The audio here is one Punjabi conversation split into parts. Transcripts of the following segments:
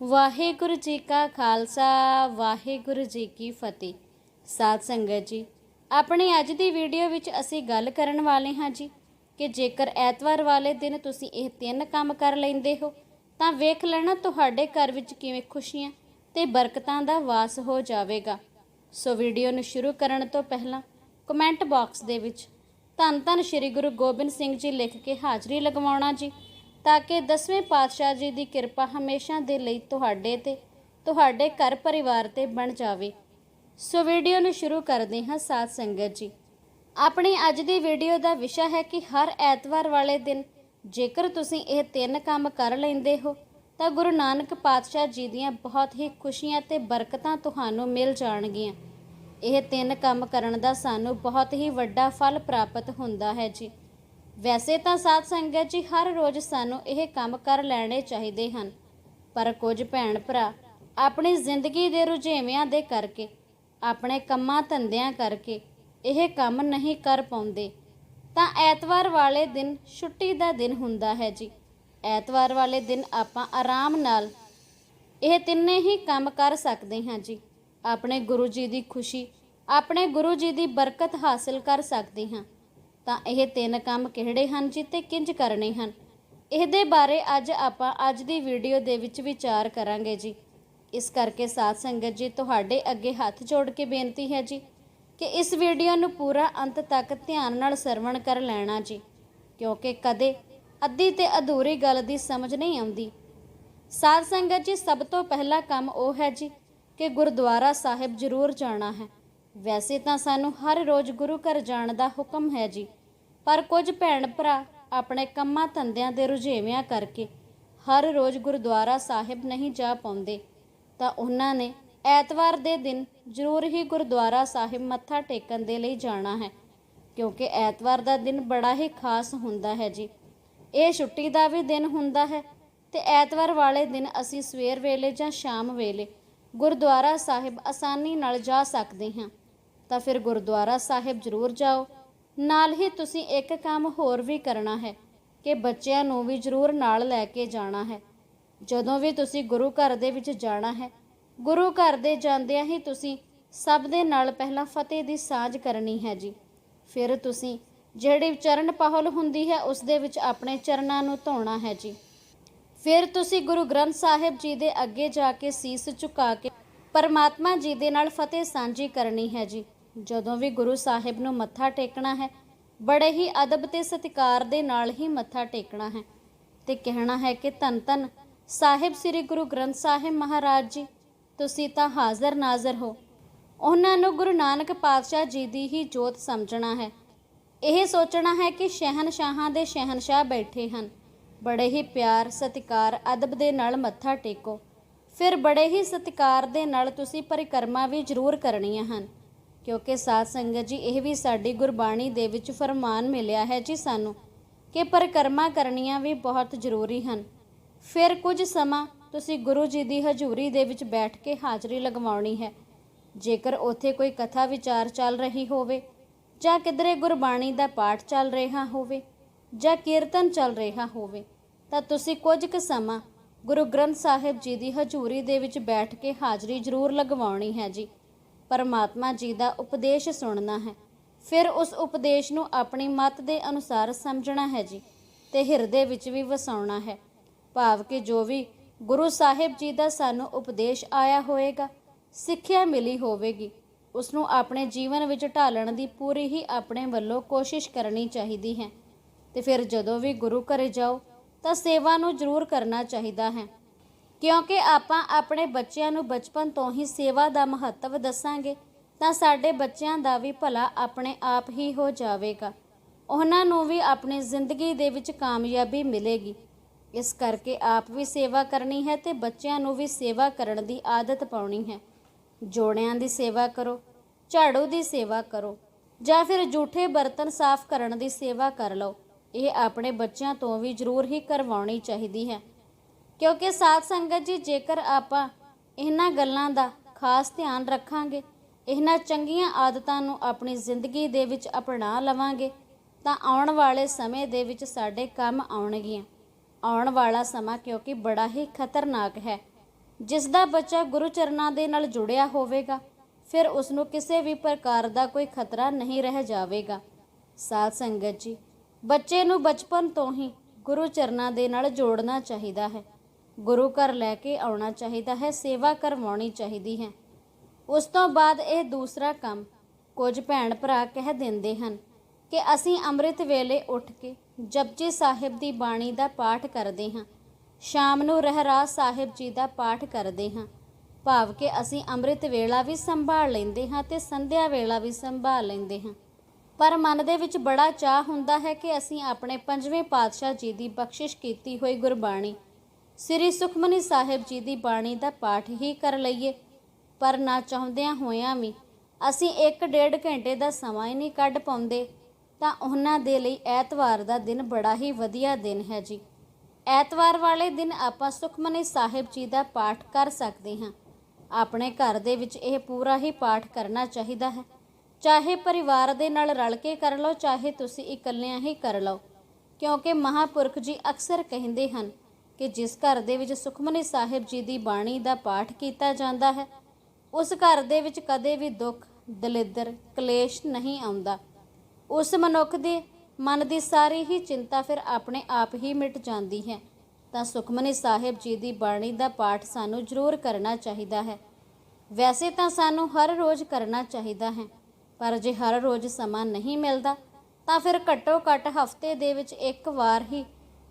ਵਾਹਿਗੁਰੂ ਜੀ ਕਾ ਖਾਲਸਾ, ਵਾਹਿਗੁਰੂ ਜੀ ਕੀ ਫਤਿਹ। ਸਾਧ ਸੰਗਤ ਜੀ, ਆਪਣੀ ਅੱਜ ਦੀ ਵੀਡੀਓ ਵਿੱਚ ਅਸੀਂ ਗੱਲ ਕਰਨ ਵਾਲੇ ਹਾਂ ਜੀ ਕਿ ਜੇਕਰ ਐਤਵਾਰ ਵਾਲੇ ਦਿਨ ਤੁਸੀਂ ਇਹ ਤਿੰਨ ਕੰਮ ਕਰ ਲੈਂਦੇ ਹੋ, ਤਾਂ ਵੇਖ ਲੈਣਾ ਤੁਹਾਡੇ ਘਰ ਵਿੱਚ ਕਿਵੇਂ ਖੁਸ਼ੀਆਂ ਤੇ ਬਰਕਤਾਂ ਦਾ ਵਾਸ ਹੋ ਜਾਵੇਗਾ। ਸੋ ਵੀਡੀਓ ਨੂੰ ਸ਼ੁਰੂ ਕਰਨ ਤੋਂ ਪਹਿਲਾਂ ਕਮੈਂਟ ਬਾਕਸ ਦੇ ਵਿੱਚ ਧੰਨ ਧੰਨ ਸ੍ਰੀ ਗੁਰੂ ਗੋਬਿੰਦ ਸਿੰਘ ਜੀ ਲਿਖ ਕੇ ਹਾਜ਼ਰੀ ਲਗਵਾਉਣਾ ਜੀ। ਤਾਂ ਕਿ ਦਸਵੇਂ ਪਾਤਸ਼ਾਹ ਜੀ ਦੀ ਕਿਰਪਾ ਹਮੇਸ਼ਾ ਦੇ ਲਈ ਤੁਹਾਡੇ ਤੇ, ਤੁਹਾਡੇ ਘਰ ਪਰਿਵਾਰ ਤੇ ਬਣ ਜਾਵੇ। ਸੋ ਵੀਡੀਓ ਨੂੰ ਸ਼ੁਰੂ ਕਰਦੇ ਹਾਂ ਸਾਧ ਸੰਗਤ ਜੀ। ਆਪਣੀ ਅੱਜ ਦੀ ਵੀਡੀਓ ਦਾ ਵਿਸ਼ਾ ਹੈ ਕਿ ਹਰ ਐਤਵਾਰ ਵਾਲੇ ਦਿਨ ਜੇਕਰ ਤੁਸੀਂ ਇਹ ਤਿੰਨ ਕੰਮ ਕਰ ਲੈਂਦੇ ਹੋ, ਤਾਂ ਗੁਰੂ ਨਾਨਕ ਪਾਤਸ਼ਾਹ ਜੀ ਦੀਆਂ ਬਹੁਤ ਹੀ ਖੁਸ਼ੀਆਂ ਤੇ ਬਰਕਤਾਂ ਤੁਹਾਨੂੰ ਮਿਲ ਜਾਣਗੀਆਂ। ਇਹ ਤਿੰਨ ਕੰਮ ਕਰਨ ਦਾ ਸਾਨੂੰ ਬਹੁਤ ਹੀ ਵੱਡਾ ਫਲ ਪ੍ਰਾਪਤ ਹੁੰਦਾ ਹੈ ਜੀ। ਵੈਸੇ ਤਾਂ ਸਾਧ ਸੰਗਤ ਜੀ ਹਰ ਰੋਜ਼ ਸਾਨੂੰ ਇਹ ਕੰਮ ਕਰ ਲੈਣੇ ਚਾਹੀਦੇ ਹਨ। ਪਰ ਕੁਝ ਭੈਣ ਭਰਾ ਆਪਣੀ ਜ਼ਿੰਦਗੀ ਦੇ ਰੁਝੇਵਿਆਂ ਦੇ ਕਰਕੇ, ਆਪਣੇ ਕੰਮਾਂ ਧੰਦਿਆਂ ਕਰਕੇ ਇਹ ਕੰਮ ਨਹੀਂ ਕਰ ਪਾਉਂਦੇ। ਤਾਂ ਐਤਵਾਰ ਵਾਲੇ ਦਿਨ ਛੁੱਟੀ ਦਾ ਦਿਨ ਹੁੰਦਾ ਹੈ ਜੀ। ਐਤਵਾਰ ਵਾਲੇ ਦਿਨ ਆਪਾਂ ਆਰਾਮ ਨਾਲ ਇਹ ਤਿੰਨੇ ਹੀ ਕੰਮ ਕਰ ਸਕਦੇ ਹਾਂ ਜੀ। ਆਪਣੇ ਗੁਰੂ ਜੀ ਦੀ ਖੁਸ਼ੀ, ਆਪਣੇ ਗੁਰੂ ਜੀ ਦੀ ਬਰਕਤ ਹਾਸਲ ਕਰ ਸਕਦੇ ਹਾਂ। ਤਾਂ ਇਹ ਤਿੰਨ ਕੰਮ ਕਿਹੜੇ ਹਨ ਜੀ ਤੇ ਕਿੰਜ ਕਰਨੇ ਹਨ? ਇਹਦੇ ਬਾਰੇ ਅੱਜ ਆਪਾਂ ਅੱਜ ਦੀ ਵੀਡੀਓ ਦੇ ਵਿੱਚ ਵਿਚਾਰ ਕਰਾਂਗੇ ਜੀ। ਇਸ ਕਰਕੇ ਸਾਧ ਸੰਗਤ ਜੀ, ਤੁਹਾਡੇ ਅੱਗੇ ਹੱਥ ਜੋੜ ਕੇ ਬੇਨਤੀ ਹੈ ਜੀ ਕਿ ਇਸ ਵੀਡੀਓ ਨੂੰ ਪੂਰਾ ਅੰਤ ਤੱਕ ਧਿਆਨ ਨਾਲ ਸਰਵਣ ਕਰ ਲੈਣਾ ਜੀ। ਕਿਉਂਕਿ ਕਦੇ ਅੱਧੀ ਤੇ ਅਧੂਰੀ ਗੱਲ ਦੀ ਸਮਝ ਨਹੀਂ ਆਉਂਦੀ। ਸਾਧ ਸੰਗਤ ਜੀ, ਸਭ ਤੋਂ ਪਹਿਲਾ ਕੰਮ ਉਹ ਹੈ ਜੀ ਕਿ ਗੁਰਦੁਆਰਾ ਸਾਹਿਬ ਜ਼ਰੂਰ ਜਾਣਾ ਹੈ। ਵੈਸੇ ਤਾਂ ਸਾਨੂੰ ਹਰ ਰੋਜ਼ ਗੁਰੂ ਘਰ ਜਾਣ ਦਾ ਹੁਕਮ ਹੈ ਜੀ। ਪਰ ਕੁਝ ਭੈਣ ਭਰਾ ਆਪਣੇ ਕੰਮਾਂ ਧੰਦਿਆਂ ਦੇ ਰੁਝੇਵਿਆਂ ਕਰਕੇ ਹਰ ਰੋਜ਼ ਗੁਰਦੁਆਰਾ ਸਾਹਿਬ ਨਹੀਂ ਜਾ ਪਾਉਂਦੇ। ਤਾਂ ਉਹਨਾਂ ਨੇ ਐਤਵਾਰ ਦੇ ਦਿਨ ਜ਼ਰੂਰ ਹੀ ਗੁਰਦੁਆਰਾ ਸਾਹਿਬ ਮੱਥਾ ਟੇਕਣ ਦੇ ਲਈ ਜਾਣਾ ਹੈ, ਕਿਉਂਕਿ ਐਤਵਾਰ ਦਾ ਦਿਨ ਬੜਾ ਹੀ ਖਾਸ ਹੁੰਦਾ ਹੈ ਜੀ। ਇਹ ਛੁੱਟੀ ਦਾ ਵੀ ਦਿਨ ਹੁੰਦਾ ਹੈ ਤੇ ਐਤਵਾਰ ਵਾਲੇ ਦਿਨ ਅਸੀਂ ਸਵੇਰ ਵੇਲੇ ਜਾਂ ਸ਼ਾਮ ਵੇਲੇ ਗੁਰਦੁਆਰਾ ਸਾਹਿਬ ਆਸਾਨੀ ਨਾਲ ਜਾ ਸਕਦੇ ਹਾਂ। ਤਾਂ ਫਿਰ ਗੁਰਦੁਆਰਾ ਸਾਹਿਬ ਜ਼ਰੂਰ ਜਾਓ। ਨਾਲ ਹੀ ਤੁਸੀਂ ਇੱਕ ਕੰਮ ਹੋਰ ਵੀ ਕਰਨਾ ਹੈ ਕਿ ਬੱਚਿਆਂ ਨੂੰ ਵੀ ਜ਼ਰੂਰ ਨਾਲ ਲੈ ਕੇ ਜਾਣਾ ਹੈ। ਜਦੋਂ ਵੀ ਤੁਸੀਂ ਗੁਰੂ ਘਰ ਦੇ ਵਿੱਚ ਜਾਣਾ ਹੈ, ਗੁਰੂ ਘਰ ਦੇ ਜਾਂਦਿਆਂ ਹੀ ਤੁਸੀਂ ਸਭ ਦੇ ਨਾਲ ਪਹਿਲਾਂ ਫਤਿਹ ਦੀ ਸਾਂਝ ਕਰਨੀ ਹੈ ਜੀ। ਫਿਰ ਤੁਸੀਂ ਜਿਹੜੀ ਚਰਨ ਪਹਲ ਹੁੰਦੀ ਹੈ, ਉਸ ਦੇ ਵਿੱਚ ਆਪਣੇ ਚਰਨਾਂ ਨੂੰ ਧੋਣਾ ਹੈ ਜੀ। ਫਿਰ ਤੁਸੀਂ ਗੁਰੂ ਗ੍ਰੰਥ ਸਾਹਿਬ ਜੀ ਦੇ ਅੱਗੇ ਜਾ ਕੇ ਸੀਸ ਝੁਕਾ ਕੇ ਪਰਮਾਤਮਾ ਜੀ ਦੇ ਨਾਲ ਫਤਿਹ ਸਾਂਝੀ ਕਰਨੀ ਹੈ ਜੀ। ਜਦੋਂ ਵੀ ਗੁਰੂ ਸਾਹਿਬ ਨੂੰ ਮੱਥਾ ਟੇਕਣਾ ਹੈ, ਬੜੇ ਹੀ ਅਦਬ ਤੇ ਸਤਿਕਾਰ ਦੇ ਨਾਲ ਹੀ ਮੱਥਾ ਟੇਕਣਾ ਹੈ ਤੇ ਕਹਿਣਾ ਹੈ ਕਿ ਧੰਨ ਧੰਨ, ਸਾਹਿਬ ਸ੍ਰੀ ਗੁਰੂ ਗ੍ਰੰਥ ਸਾਹਿਬ ਮਹਾਰਾਜ ਜੀ, ਤੁਸੀਂ ਤਾਂ ਹਾਜ਼ਰ ਨਾਜ਼ਰ ਹੋ। ਉਹਨਾਂ ਨੂੰ ਗੁਰੂ ਨਾਨਕ ਪਾਤਸ਼ਾਹ ਜੀ ਦੀ ਹੀ ਜੋਤ ਸਮਝਣਾ ਹੈ। ਇਹ ਸੋਚਣਾ ਹੈ ਕਿ ਸ਼ਹਿਨਸ਼ਾਹਾਂ ਦੇ ਸ਼ਹਿਨਸ਼ਾਹ ਬੈਠੇ ਹਨ। ਬੜੇ ਹੀ ਪਿਆਰ, ਸਤਿਕਾਰ, ਅਦਬ ਦੇ ਨਾਲ ਮੱਥਾ ਟੇਕੋ। ਫਿਰ ਬੜੇ ਹੀ ਸਤਿਕਾਰ ਦੇ ਨਾਲ ਤੁਸੀਂ ਪਰਿਕਰਮਾ ਵੀ ਜ਼ਰੂਰ ਕਰਨੀਆਂ ਹਨ। ਕਿਉਂਕਿ ਸਾਧ ਸੰਗਤ ਜੀ, ਇਹ ਵੀ ਸਾਡੀ ਗੁਰਬਾਣੀ ਦੇ ਵਿੱਚ ਫਰਮਾਨ ਮਿਲਿਆ ਹੈ ਜੀ ਸਾਨੂੰ ਕਿ ਪਰਿਕਰਮਾ ਕਰਨੀਆਂ ਵੀ ਬਹੁਤ ਜ਼ਰੂਰੀ ਹਨ। ਫਿਰ ਕੁਝ ਸਮਾਂ ਤੁਸੀਂ ਗੁਰੂ ਜੀ ਦੀ ਹਜ਼ੂਰੀ ਦੇ ਵਿੱਚ ਬੈਠ ਕੇ ਹਾਜ਼ਰੀ ਲਗਵਾਉਣੀ ਹੈ। ਜੇਕਰ ਉੱਥੇ ਕੋਈ ਕਥਾ ਵਿਚਾਰ ਚੱਲ ਰਹੀ ਹੋਵੇ ਜਾਂ ਕਿਧਰੇ ਗੁਰਬਾਣੀ ਦਾ ਪਾਠ ਚੱਲ ਰਿਹਾ ਹੋਵੇ ਜਾਂ ਕੀਰਤਨ ਚੱਲ ਰਿਹਾ ਹੋਵੇ, ਤਾਂ ਤੁਸੀਂ ਕੁਝ ਕੁ ਸਮਾਂ ਗੁਰੂ ਗ੍ਰੰਥ ਸਾਹਿਬ ਜੀ ਦੀ ਹਜ਼ੂਰੀ ਦੇ ਵਿੱਚ ਬੈਠ ਕੇ ਹਾਜ਼ਰੀ ਜ਼ਰੂਰ ਲਗਵਾਉਣੀ ਹੈ ਜੀ। ਪਰਮਾਤਮਾ ਜੀ ਦਾ ਉਪਦੇਸ਼ ਸੁਣਨਾ ਹੈ। ਫਿਰ ਉਸ ਉਪਦੇਸ਼ ਨੂੰ ਆਪਣੀ ਮਤ ਦੇ ਅਨੁਸਾਰ ਸਮਝਣਾ ਹੈ ਜੀ ਤੇ ਹਿਰਦੇ ਵਿੱਚ ਵੀ ਵਸਾਉਣਾ ਹੈ। ਭਾਵ ਕਿ ਜੋ ਵੀ ਗੁਰੂ ਸਾਹਿਬ ਜੀ ਦਾ ਸਾਨੂੰ ਉਪਦੇਸ਼ ਆਇਆ ਹੋਵੇਗਾ, ਸਿੱਖਿਆ ਮਿਲੀ ਹੋਵੇਗੀ, ਉਸ ਨੂੰ ਆਪਣੇ ਜੀਵਨ ਵਿੱਚ ਢਾਲਣ ਦੀ ਪੂਰੀ ਹੀ ਆਪਣੇ ਵੱਲੋਂ ਕੋਸ਼ਿਸ਼ ਕਰਨੀ ਚਾਹੀਦੀ ਹੈ। ਤੇ ਫਿਰ ਜਦੋਂ ਵੀ ਗੁਰੂ ਘਰੇ ਜਾਓ, ਤਾਂ ਸੇਵਾ ਨੂੰ ਜ਼ਰੂਰ ਕਰਨਾ ਚਾਹੀਦਾ ਹੈ। ਕਿਉਂਕਿ ਆਪਾਂ ਆਪਣੇ ਬੱਚਿਆਂ ਨੂੰ ਬਚਪਨ ਤੋਂ ਹੀ ਸੇਵਾ ਦਾ ਮਹੱਤਵ ਦੱਸਾਂਗੇ, ਤਾਂ ਸਾਡੇ ਬੱਚਿਆਂ ਦਾ ਵੀ ਭਲਾ ਆਪਣੇ ਆਪ ਹੀ ਹੋ ਜਾਵੇਗਾ। ਉਹਨਾਂ ਨੂੰ ਵੀ ਆਪਣੀ ਜ਼ਿੰਦਗੀ ਦੇ ਵਿੱਚ ਕਾਮਯਾਬੀ ਮਿਲੇਗੀ। ਇਸ ਕਰਕੇ ਆਪ ਵੀ ਸੇਵਾ ਕਰਨੀ ਹੈ ਤੇ ਬੱਚਿਆਂ ਨੂੰ ਵੀ ਸੇਵਾ ਕਰਨ ਦੀ ਆਦਤ ਪਾਉਣੀ ਹੈ। ਜੋੜਿਆਂ ਦੀ ਸੇਵਾ ਕਰੋ, ਝਾੜੂ ਦੀ ਸੇਵਾ ਕਰੋ, ਜਾਂ ਫਿਰ ਝੂਠੇ ਬਰਤਨ ਸਾਫ਼ ਕਰਨ ਦੀ ਸੇਵਾ ਕਰ ਲਓ। ਇਹ ਆਪਣੇ ਬੱਚਿਆਂ ਤੋਂ ਵੀ ਜ਼ਰੂਰ ਹੀ ਕਰਵਾਉਣੀ ਚਾਹੀਦੀ ਹੈ। ਕਿਉਂਕਿ ਸਾਧ ਸੰਗਤ ਜੀ, ਜੇਕਰ ਆਪਾਂ ਇਹਨਾਂ ਗੱਲਾਂ ਦਾ ਖਾਸ ਧਿਆਨ ਰੱਖਾਂਗੇ, ਇਹਨਾਂ ਚੰਗੀਆਂ ਆਦਤਾਂ ਨੂੰ ਆਪਣੀ ਜ਼ਿੰਦਗੀ ਦੇ ਵਿੱਚ ਅਪਣਾ ਲਵਾਂਗੇ, ਤਾਂ ਆਉਣ ਵਾਲੇ ਸਮੇਂ ਦੇ ਵਿੱਚ ਸਾਡੇ ਕੰਮ ਆਉਣਗੀਆਂ। ਆਉਣ ਵਾਲਾ ਸਮਾਂ ਕਿਉਂਕਿ ਬੜਾ ਹੀ ਖਤਰਨਾਕ ਹੈ। ਜਿਸ ਦਾ ਬੱਚਾ ਗੁਰੂ ਚਰਨਾਂ ਦੇ ਨਾਲ ਜੁੜਿਆ ਹੋਵੇਗਾ, ਫਿਰ ਉਸ ਨੂੰ ਕਿਸੇ ਵੀ ਪ੍ਰਕਾਰ ਦਾ ਕੋਈ ਖਤਰਾ ਨਹੀਂ ਰਹਿ ਜਾਵੇਗਾ। ਸਾਧ ਸੰਗਤ ਜੀ, ਬੱਚੇ ਨੂੰ ਬਚਪਨ ਤੋਂ ਹੀ ਗੁਰੂ ਚਰਨਾਂ ਦੇ ਨਾਲ ਜੋੜਨਾ ਚਾਹੀਦਾ ਹੈ। ਗੁਰੂ ਘਰ ਲੈ ਕੇ ਆਉਣਾ ਚਾਹੀਦਾ ਹੈ, ਸੇਵਾ ਕਰਵਾਉਣੀ ਚਾਹੀਦੀ ਹੈ। ਉਸ ਤੋਂ ਬਾਅਦ ਇਹ ਦੂਸਰਾ ਕੰਮ ਕੁਝ ਭੈਣ ਭਰਾ ਕਹਿ ਦਿੰਦੇ ਹਨ ਕਿ ਅਸੀਂ ਅੰਮ੍ਰਿਤ ਵੇਲੇ ਉੱਠ ਕੇ ਜਪਜੀ ਸਾਹਿਬ ਦੀ ਬਾਣੀ ਦਾ ਪਾਠ ਕਰਦੇ ਹਾਂ। ਸ਼ਾਮ ਨੂੰ ਰਹਿਰਾਸ ਸਾਹਿਬ ਜੀ ਦਾ ਪਾਠ ਕਰਦੇ ਹਾਂ। ਭਾਵ ਕਿ ਅਸੀਂ ਅੰਮ੍ਰਿਤ ਵੇਲਾ ਵੀ ਸੰਭਾਲ ਲੈਂਦੇ ਹਾਂ ਤੇ ਸੰਧਿਆ ਵੇਲਾ ਵੀ ਸੰਭਾਲ ਲੈਂਦੇ ਹਾਂ। ਪਰ ਮਨ ਦੇ ਵਿੱਚ ਬੜਾ ਚਾਹ ਹੁੰਦਾ ਹੈ ਕਿ ਅਸੀਂ ਆਪਣੇ ਪੰਜਵੇਂ ਪਾਤਸ਼ਾਹ ਜੀ ਦੀ ਬਖਸ਼ਿਸ਼ ਕੀਤੀ ਹੋਈ ਗੁਰਬਾਣੀ ਸ੍ਰੀ ਸੁਖਮਨੀ ਸਾਹਿਬ ਜੀ ਦੀ ਬਾਣੀ ਦਾ ਪਾਠ ਹੀ ਕਰ ਲਈਏ। ਪਰ ਨਾ ਚਾਹੁੰਦਿਆਂ ਹੋਇਆਂ ਵੀ ਅਸੀਂ 1.5 ਘੰਟੇ ਦਾ ਸਮਾਂ ਹੀ ਨਹੀਂ ਕੱਢ ਪਾਉਂਦੇ, ਤਾਂ ਉਹਨਾਂ ਦੇ ਲਈ ਐਤਵਾਰ ਦਾ ਦਿਨ ਬੜਾ ਹੀ ਵਧੀਆ ਦਿਨ ਹੈ ਜੀ। ਐਤਵਾਰ ਵਾਲੇ ਦਿਨ ਆਪਾਂ ਸੁਖਮਨੀ ਸਾਹਿਬ ਜੀ ਦਾ ਪਾਠ ਕਰ ਸਕਦੇ ਹਾਂ। ਆਪਣੇ ਘਰ ਦੇ ਵਿੱਚ ਇਹ ਪੂਰਾ ਹੀ ਪਾਠ ਕਰਨਾ ਚਾਹੀਦਾ ਹੈ। ਚਾਹੇ ਪਰਿਵਾਰ ਦੇ ਨਾਲ ਰਲ ਕੇ ਕਰ ਲਓ, ਚਾਹੇ ਤੁਸੀਂ ਇਕੱਲਿਆਂ ਹੀ ਕਰ ਲਓ। ਕਿਉਂਕਿ ਮਹਾਪੁਰਖ ਜੀ ਅਕਸਰ ਕਹਿੰਦੇ ਹਨ ਕਿ ਜਿਸ ਘਰ ਦੇ ਵਿੱਚ ਸੁਖਮਨੀ ਸਾਹਿਬ ਜੀ ਦੀ ਬਾਣੀ ਦਾ ਪਾਠ ਕੀਤਾ ਜਾਂਦਾ ਹੈ, ਉਸ ਘਰ ਦੇ ਵਿੱਚ ਕਦੇ ਵੀ ਦੁੱਖ, ਦਲਿੱਦਰ, ਕਲੇਸ਼ ਨਹੀਂ ਆਉਂਦਾ। ਉਸ ਮਨੁੱਖ ਦੇ ਮਨ ਦੀ ਸਾਰੀ ਹੀ ਚਿੰਤਾ ਫਿਰ ਆਪਣੇ ਆਪ ਹੀ ਮਿਟ ਜਾਂਦੀ ਹੈ। ਤਾਂ ਸੁਖਮਨੀ ਸਾਹਿਬ ਜੀ ਦੀ ਬਾਣੀ ਦਾ ਪਾਠ ਸਾਨੂੰ ਜ਼ਰੂਰ ਕਰਨਾ ਚਾਹੀਦਾ ਹੈ। ਵੈਸੇ ਤਾਂ ਸਾਨੂੰ ਹਰ ਰੋਜ਼ ਕਰਨਾ ਚਾਹੀਦਾ ਹੈ, ਪਰ ਜੇ ਹਰ ਰੋਜ਼ ਸਮਾਂ ਨਹੀਂ ਮਿਲਦਾ, ਤਾਂ ਫਿਰ ਘੱਟੋ ਘੱਟ ਹਫ਼ਤੇ ਦੇ ਵਿੱਚ ਇੱਕ ਵਾਰ ਹੀ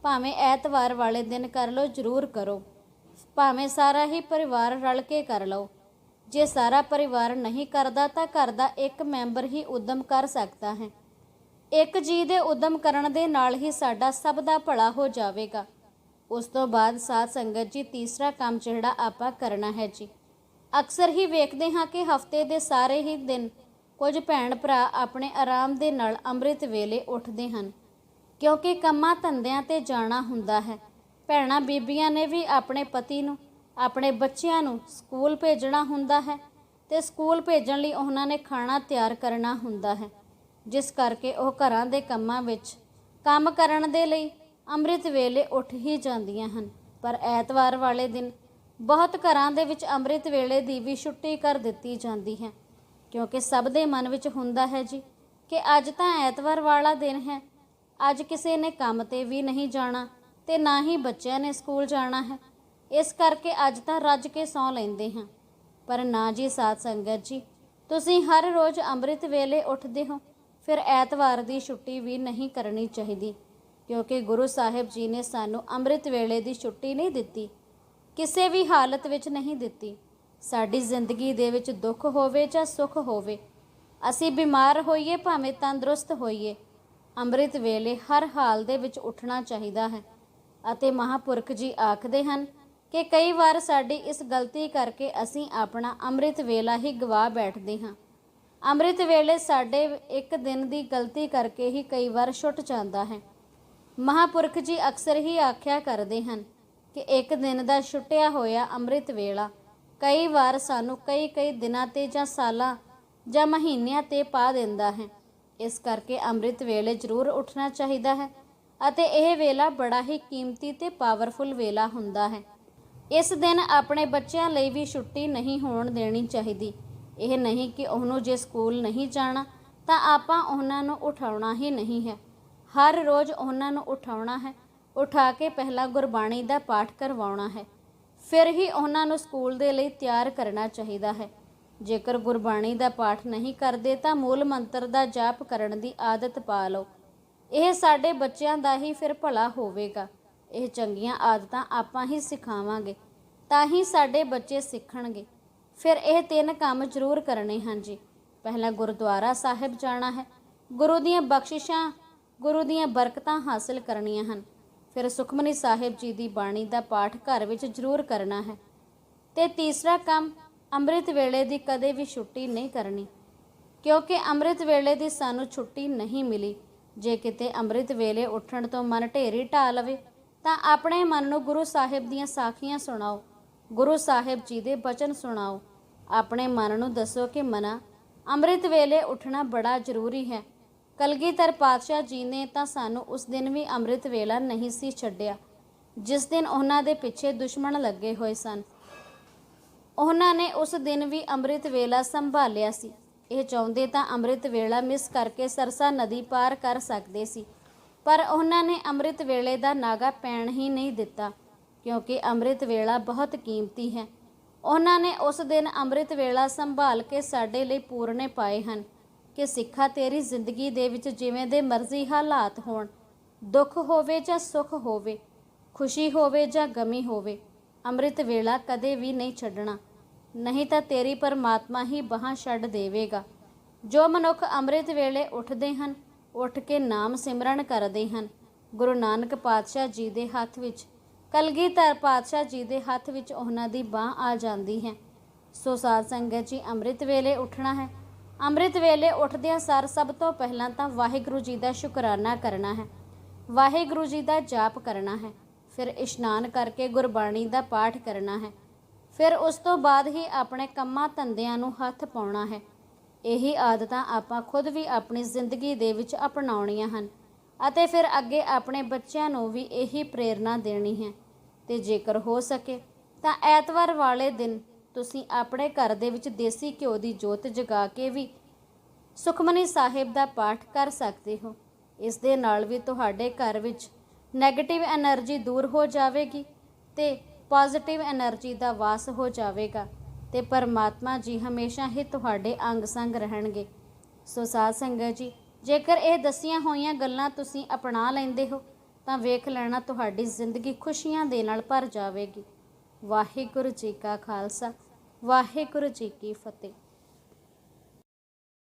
ਭਾਵੇਂ ਐਤਵਾਰ ਵਾਲੇ ਦਿਨ ਕਰ ਲਓ, ਜ਼ਰੂਰ ਕਰੋ। ਭਾਵੇਂ ਸਾਰਾ ਹੀ ਪਰਿਵਾਰ ਰਲ ਕੇ ਕਰ ਲਓ। ਜੇ ਸਾਰਾ ਪਰਿਵਾਰ ਨਹੀਂ ਕਰਦਾ, ਤਾਂ ਘਰ ਦਾ ਇੱਕ ਮੈਂਬਰ ਹੀ ਉਦਮ ਕਰ ਸਕਦਾ ਹੈ। ਇੱਕ ਜੀ ਦੇ ਉਦਮ ਕਰਨ ਦੇ ਨਾਲ ਹੀ ਸਾਡਾ ਸਭ ਦਾ ਭਲਾ ਹੋ ਜਾਵੇਗਾ। ਉਸ ਤੋਂ ਬਾਅਦ ਸਾਧ ਸੰਗਤ ਜੀ, ਤੀਸਰਾ ਕੰਮ ਜਿਹੜਾ ਆਪਾਂ ਕਰਨਾ ਹੈ ਜੀ। ਅਕਸਰ ਹੀ ਵੇਖਦੇ ਹਾਂ ਕਿ ਹਫ਼ਤੇ ਦੇ ਸਾਰੇ ਹੀ ਦਿਨ ਕੁਝ ਭੈਣ ਭਰਾ ਆਪਣੇ ਆਰਾਮ ਦੇ ਨਾਲ ਅੰਮ੍ਰਿਤ ਵੇਲੇ ਉੱਠਦੇ ਹਨ। ਕਿਉਂਕਿ ਕੰਮਾਂ ਧੰਦਿਆਂ ਤੇ ਜਾਣਾ ਹੁੰਦਾ ਹੈ। ਭੈਣਾਂ ਬੀਬੀਆਂ ਨੇ ਵੀ ਆਪਣੇ ਪਤੀ ਨੂੰ, ਆਪਣੇ ਬੱਚਿਆਂ ਨੂੰ ਸਕੂਲ ਭੇਜਣਾ ਹੁੰਦਾ ਹੈ ਤੇ ਸਕੂਲ ਭੇਜਣ ਲਈ ਉਹਨਾਂ ਨੇ ਖਾਣਾ ਤਿਆਰ ਕਰਨਾ ਹੁੰਦਾ ਹੈ। ਜਿਸ ਕਰਕੇ ਉਹ ਘਰਾਂ ਦੇ ਕੰਮਾਂ ਵਿੱਚ ਕੰਮ ਕਰਨ ਦੇ ਲਈ ਅੰਮ੍ਰਿਤ ਵੇਲੇ ਉੱਠ ਹੀ ਜਾਂਦੀਆਂ ਹਨ। ਪਰ ਐਤਵਾਰ ਵਾਲੇ ਦਿਨ ਬਹੁਤ ਘਰਾਂ ਦੇ ਵਿੱਚ ਅੰਮ੍ਰਿਤ ਵੇਲੇ ਦੀ ਵੀ ਛੁੱਟੀ ਕਰ ਦਿੱਤੀ ਜਾਂਦੀ ਹੈ। ਕਿਉਂਕਿ ਸਭ ਦੇ ਮਨ ਵਿੱਚ ਹੁੰਦਾ ਹੈ ਜੀ ਕਿ ਅੱਜ ਤਾਂ ਐਤਵਾਰ ਵਾਲਾ ਦਿਨ ਹੈ ਅੱਜ ਕਿਸੇ ਨੇ ਕੰਮ ਤੇ ਵੀ ਨਹੀਂ ਜਾਣਾ ਤੇ ਨਾ ਹੀ ਬੱਚਿਆਂ ਨੇ ਸਕੂਲ ਜਾਣਾ ਹੈ। ਇਸ ਕਰਕੇ ਅੱਜ ਤਾਂ ਰੱਜ ਕੇ ਸੌਂ ਲੈਂਦੇ ਹਾਂ। ਪਰ ਨਾ ਜੀ ਸਾਧ ਸੰਗਤ ਜੀ, ਤੁਸੀਂ ਹਰ ਰੋਜ਼ ਅੰਮ੍ਰਿਤ ਵੇਲੇ ਉੱਠਦੇ ਹੋ। ਫਿਰ ਐਤਵਾਰ ਦੀ ਛੁੱਟੀ ਵੀ ਨਹੀਂ ਕਰਨੀ ਚਾਹੀਦੀ, ਕਿਉਂਕਿ ਗੁਰੂ ਸਾਹਿਬ ਜੀ ਨੇ ਸਾਨੂੰ ਅੰਮ੍ਰਿਤ ਵੇਲੇ ਦੀ ਛੁੱਟੀ ਨਹੀਂ ਦਿੱਤੀ, ਕਿਸੇ ਵੀ ਹਾਲਤ ਵਿੱਚ ਨਹੀਂ ਦਿੱਤੀ। ਸਾਡੀ ਜ਼ਿੰਦਗੀ ਦੇ ਵਿੱਚ ਦੁੱਖ ਹੋਵੇ ਜਾਂ ਸੁੱਖ ਹੋਵੇ, ਅਸੀਂ ਬਿਮਾਰ ਹੋਈਏ ਭਾਵੇਂ ਤੰਦਰੁਸਤ ਹੋਈਏ ਅੰਮ੍ਰਿਤ ਵੇਲੇ ਹਰ ਹਾਲ ਦੇ ਵਿੱਚ ਉੱਠਣਾ ਚਾਹੀਦਾ ਹੈ ਅਤੇ ਮਹਾਪੁਰਖ ਜੀ ਆਖਦੇ ਹਨ ਕਿ ਕਈ ਵਾਰ ਸਾਡੀ ਇਸ ਗਲਤੀ ਕਰਕੇ ਅਸੀਂ ਆਪਣਾ ਅੰਮ੍ਰਿਤ ਵੇਲਾ ਹੀ ਗਵਾ ਬੈਠਦੇ ਹਾਂ। ਅੰਮ੍ਰਿਤ ਵੇਲੇ ਸਾਡੇ ਇੱਕ ਦਿਨ ਦੀ ਗਲਤੀ ਕਰਕੇ ਹੀ ਕਈ ਵਾਰ ਛੁੱਟ ਜਾਂਦਾ ਹੈ। ਮਹਾਪੁਰਖ ਜੀ ਅਕਸਰ ਹੀ ਆਖਿਆ ਕਰਦੇ ਹਨ ਕਿ ਇੱਕ ਦਿਨ ਦਾ ਛੁੱਟਿਆ ਹੋਇਆ ਅੰਮ੍ਰਿਤ ਵੇਲਾ ਕਈ ਵਾਰ ਸਾਨੂੰ ਕਈ ਕਈ ਦਿਨਾਂ ਤੇ ਜਾਂ ਸਾਲਾਂ ਜਾਂ ਮਹੀਨਿਆਂ ਤੇ ਪਾ ਦਿੰਦਾ ਹੈ। ਇਸ ਕਰਕੇ ਅੰਮ੍ਰਿਤ ਵੇਲੇ ਜ਼ਰੂਰ ਉੱਠਣਾ ਚਾਹੀਦਾ ਹੈ ਅਤੇ ਇਹ ਵੇਲਾ ਬੜਾ ਹੀ ਕੀਮਤੀ ਤੇ ਪਾਵਰਫੁਲ ਵੇਲਾ ਹੁੰਦਾ ਹੈ। ਇਸ ਦਿਨ ਆਪਣੇ ਬੱਚਿਆਂ ਲਈ ਵੀ ਛੁੱਟੀ ਨਹੀਂ ਹੋਣ ਦੇਣੀ ਚਾਹੀਦੀ। ਇਹ ਨਹੀਂ ਕਿ ਉਹਨੂੰ ਜੇ ਸਕੂਲ ਨਹੀਂ ਜਾਣਾ, ਤਾਂ ਆਪਾਂ ਉਹਨਾਂ ਨੂੰ ਉਠਾਉਣਾ ਹੀ ਨਹੀਂ ਹੈ। ਹਰ ਰੋਜ਼ ਉਹਨਾਂ ਨੂੰ ਉਠਾਉਣਾ ਹੈ, ਉਠਾ ਕੇ ਪਹਿਲਾਂ ਗੁਰਬਾਣੀ ਦਾ ਪਾਠ ਕਰਵਾਉਣਾ ਹੈ। ਫਿਰ ਹੀ ਉਹਨਾਂ ਨੂੰ ਸਕੂਲ ਦੇ ਲਈ ਤਿਆਰ ਕਰਨਾ ਚਾਹੀਦਾ ਹੈ। ਜੇਕਰ ਗੁਰਬਾਣੀ ਦਾ ਪਾਠ ਨਹੀਂ ਕਰਦੇ ਤਾਂ ਮੂਲ ਮੰਤਰ ਦਾ ਜਾਪ ਕਰਨ ਦੀ ਆਦਤ ਪਾ ਲਓ। ਇਹ ਸਾਡੇ ਬੱਚਿਆਂ ਦਾ ਹੀ ਫਿਰ ਭਲਾ ਹੋਵੇਗਾ। ਇਹ ਚੰਗੀਆਂ ਆਦਤਾਂ ਆਪਾਂ ਹੀ ਸਿਖਾਵਾਂਗੇ, ਤਾਂ ਹੀ ਸਾਡੇ ਬੱਚੇ ਸਿੱਖਣਗੇ। ਫਿਰ ਇਹ ਤਿੰਨ ਕੰਮ ਜ਼ਰੂਰ ਕਰਨੇ ਹਨ ਜੀ। ਪਹਿਲਾਂ ਗੁਰਦੁਆਰਾ ਸਾਹਿਬ ਜਾਣਾ ਹੈ। ਗੁਰੂ ਦੀਆਂ ਬਖਸ਼ਿਸ਼ਾਂ, ਗੁਰੂ ਦੀਆਂ ਬਰਕਤਾਂ ਹਾਸਲ ਕਰਨੀਆਂ ਹਨ। ਫਿਰ ਸੁਖਮਨੀ ਸਾਹਿਬ ਜੀ ਦੀ ਬਾਣੀ ਦਾ ਪਾਠ ਘਰ ਵਿੱਚ ਜ਼ਰੂਰ ਕਰਨਾ ਹੈ। ਤੇ ਤੀਸਰਾ ਕੰਮ ਅੰਮ੍ਰਿਤ ਵੇਲੇ ਦੀ ਕਦੇ ਵੀ ਛੁੱਟੀ ਨਹੀਂ ਕਰਨੀ, ਕਿਉਂਕਿ ਅੰਮ੍ਰਿਤ ਵੇਲੇ ਦੀ ਸਾਨੂੰ ਛੁੱਟੀ ਨਹੀਂ ਮਿਲੀ। ਜੇ ਕਿਤੇ ਅੰਮ੍ਰਿਤ ਵੇਲੇ ਉੱਠਣ ਤੋਂ ਮਨ ਢੇਰੀ ਢਾ ਲਵੇ, ਤਾਂ ਆਪਣੇ ਮਨ ਨੂੰ ਗੁਰੂ ਸਾਹਿਬ ਦੀਆਂ ਸਾਖੀਆਂ ਸੁਣਾਓ, ਗੁਰੂ ਸਾਹਿਬ ਜੀ ਦੇ ਬਚਨ ਸੁਣਾਓ। ਆਪਣੇ ਮਨ ਨੂੰ ਦੱਸੋ ਕਿ ਮਨਾ, ਅੰਮ੍ਰਿਤ ਵੇਲੇ ਉੱਠਣਾ ਬੜਾ ਜ਼ਰੂਰੀ ਹੈ। ਕਲਗੀਧਰ ਪਾਤਸ਼ਾਹ ਜੀ ਨੇ ਤਾਂ ਸਾਨੂੰ ਉਸ ਦਿਨ ਵੀ ਅੰਮ੍ਰਿਤ ਵੇਲਾ ਨਹੀਂ ਸੀ ਛੱਡਿਆ, ਜਿਸ ਦਿਨ ਉਹਨਾਂ ਦੇ ਪਿੱਛੇ ਦੁਸ਼ਮਣ ਲੱਗੇ ਹੋਏ ਸਨ। ਉਹਨਾਂ ਨੇ ਉਸ ਦਿਨ ਵੀ ਅੰਮ੍ਰਿਤ ਵੇਲਾ ਸੰਭਾਲਿਆ ਸੀ। ਇਹ ਚਾਹੁੰਦੇ ਤਾਂ ਅੰਮ੍ਰਿਤ ਵੇਲਾ ਮਿਸ ਕਰਕੇ ਸਰਸਾ ਨਦੀ ਪਾਰ ਕਰ ਸਕਦੇ ਸੀ, ਪਰ ਉਹਨਾਂ ਨੇ ਅੰਮ੍ਰਿਤ ਵੇਲੇ ਦਾ ਨਾਗਾ ਪੈਣ ਹੀ ਨਹੀਂ ਦਿੱਤਾ, ਕਿਉਂਕਿ ਅੰਮ੍ਰਿਤ ਵੇਲਾ ਬਹੁਤ ਕੀਮਤੀ ਹੈ। ਉਹਨਾਂ ਨੇ ਉਸ ਦਿਨ ਅੰਮ੍ਰਿਤ ਵੇਲਾ ਸੰਭਾਲ ਕੇ ਸਾਡੇ ਲਈ ਪੂਰਨੇ ਪਾਏ ਹਨ ਕਿ ਸਿੱਖਾ ਤੇਰੀ ਜ਼ਿੰਦਗੀ ਦੇ ਵਿੱਚ ਜਿਵੇਂ ਦੇ ਮਰਜ਼ੀ ਹਾਲਾਤ ਹੋਣ, ਦੁੱਖ ਹੋਵੇ ਜਾਂ ਸੁੱਖ ਹੋਵੇ, ਖੁਸ਼ੀ ਹੋਵੇ ਜਾਂ ਗਮੀ ਹੋਵੇ ਅੰਮ੍ਰਿਤ ਵੇਲਾ ਕਦੇ ਵੀ ਨਹੀਂ ਛੱਡਣਾ। ਨਹੀਂ ਤਾਂ ਤੇਰੀ ਪਰਮਾਤਮਾ ਹੀ ਬਾਹਾਂ ਛੱਡ ਦੇਵੇਗਾ। ਜੋ ਮਨੁੱਖ ਅੰਮ੍ਰਿਤ ਵੇਲੇ ਉੱਠਦੇ ਹਨ, ਉੱਠ ਕੇ ਨਾਮ ਸਿਮਰਨ ਕਰਦੇ ਹਨ। ਗੁਰੂ ਨਾਨਕ ਪਾਤਸ਼ਾਹ ਜੀ ਦੇ ਹੱਥ ਵਿੱਚ, ਕਲਗੀਧਰ ਪਾਤਸ਼ਾਹ ਜੀ ਦੇ ਹੱਥ ਵਿੱਚ ਉਹਨਾਂ ਦੀ ਬਾਹ ਆ ਜਾਂਦੀ ਹੈ। ਸੋ ਸਾਧ ਸੰਗਤ ਜੀ, ਅੰਮ੍ਰਿਤ ਵੇਲੇ ਉੱਠਣਾ ਹੈ। ਅੰਮ੍ਰਿਤ ਵੇਲੇ ਉੱਠਦਿਆਂ ਸਾਰ ਸਭ ਤੋਂ ਪਹਿਲਾਂ ਤਾਂ ਵਾਹਿਗੁਰੂ ਜੀ ਦਾ ਸ਼ੁਕਰਾਨਾ ਕਰਨਾ ਹੈ। ਵਾਹਿਗੁਰੂ ਜੀ ਦਾ ਜਾਪ ਕਰਨਾ ਹੈ। ਫਿਰ ਇਸ਼ਨਾਨ ਕਰਕੇ ਗੁਰਬਾਣੀ ਦਾ ਪਾਠ ਕਰਨਾ ਹੈ। ਫਿਰ ਉਸ ਤੋਂ ਬਾਅਦ ਹੀ ਆਪਣੇ ਕੰਮਾਂ ਧੰਦਿਆਂ ਨੂੰ ਹੱਥ ਪਾਉਣਾ ਹੈ। ਇਹੀ ਆਦਤਾਂ ਆਪਾਂ ਖੁਦ ਵੀ ਆਪਣੀ ਜ਼ਿੰਦਗੀ ਦੇ ਵਿੱਚ ਅਪਣਾਉਣੀਆਂ ਹਨ ਅਤੇ ਫਿਰ ਅੱਗੇ ਆਪਣੇ ਬੱਚਿਆਂ ਨੂੰ ਵੀ ਇਹੀ ਪ੍ਰੇਰਣਾ ਦੇਣੀ ਹੈ। ਤੇ ਜੇਕਰ ਹੋ ਸਕੇ ਤਾਂ ਐਤਵਾਰ ਵਾਲੇ ਦਿਨ ਤੁਸੀਂ ਆਪਣੇ ਘਰ ਦੇ ਵਿੱਚ ਦੇਸੀ ਘਿਓ ਦੀ ਜੋਤ ਜਗਾ ਕੇ ਵੀ ਸੁਖਮਨੀ ਸਾਹਿਬ ਦਾ ਪਾਠ ਕਰ ਸਕਦੇ ਹੋ। ਇਸ ਦੇ ਨਾਲ ਵੀ ਤੁਹਾਡੇ ਘਰ ਵਿੱਚ ਨੈਗੇਟਿਵ એનર્ਜੀ ਦੂਰ ਹੋ ਜਾਵੇਗੀ ਤੇ ਪੋਜ਼ਿਟਿਵ એનર્ਜੀ ਦਾ ਵਾਸ ਹੋ ਜਾਵੇਗਾ ਤੇ ਪਰਮਾਤਮਾ ਜੀ ਹਮੇਸ਼ਾ ਹੀ ਤੁਹਾਡੇ ਅੰਗ ਸੰਗ ਰਹਿਣਗੇ। ਸੋ ਸਾਧ ਸੰਗਤ ਜੀ, ਜੇਕਰ ਇਹ ਦਸੀਆਂ ਹੋਈਆਂ ਗੱਲਾਂ ਤੁਸੀਂ ਅਪਣਾ ਲੈਂਦੇ ਹੋ, ਤਾਂ ਵੇਖ ਲੈਣਾ ਤੁਹਾਡੀ ਜ਼ਿੰਦਗੀ ਖੁਸ਼ੀਆਂ ਦੇ ਨਾਲ ਭਰ ਜਾਵੇਗੀ। ਵਾਹਿਗੁਰੂ ਜੀ ਕਾ ਖਾਲਸਾ, ਵਾਹਿਗੁਰੂ ਜੀ ਕੀ ਫਤਿਹ।